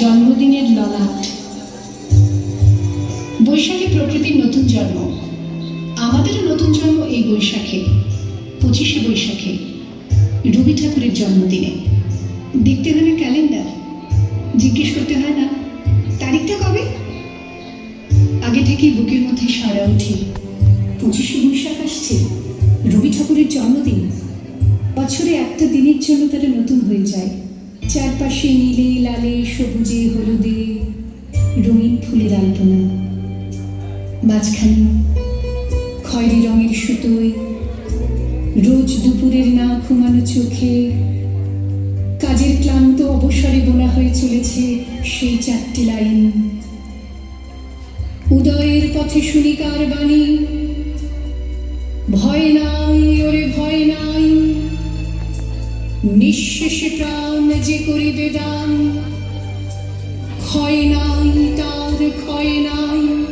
জন্মদিনের ললাট। বৈশাখে প্রকৃতির নতুন জন্ম। আমাদেরও নতুন জন্ম এই বৈশাখে, পঁচিশে বৈশাখে, রবি ঠাকুরের জন্মদিনে। দেখতে হয় না ক্যালেন্ডার? জিজ্ঞেস করতে হয় না, তারিখটা কবে? আগে থেকেই বুকের মধ্যে সারা ওঠে। পঁচিশে বৈশাখ আসছে, রবি ঠাকুরের জন্মদিন। বছরে একটা দিনের জন্য তারা নতুন হয়ে যায়। চারপাশে নীলে লালে সবুজে হলুদে রঙিন ফুলের আলপনা। মাঝখানে খয়েরি রঙের সুতোয় রোজ দুপুরের না ঘুমানো চোখে কাজের ক্লান্ত অবসরে বোনা হয়ে চলেছে সেই চারটি লাইন। উদয়ের পথে শুনিকার বাণী, ভয় নাই, ওরে ভয় নাই নিঃশেষে প্রাণ যে করিবে দান। ক্ষয় নাই তার ক্ষয় নাই।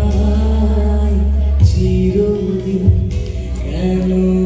hello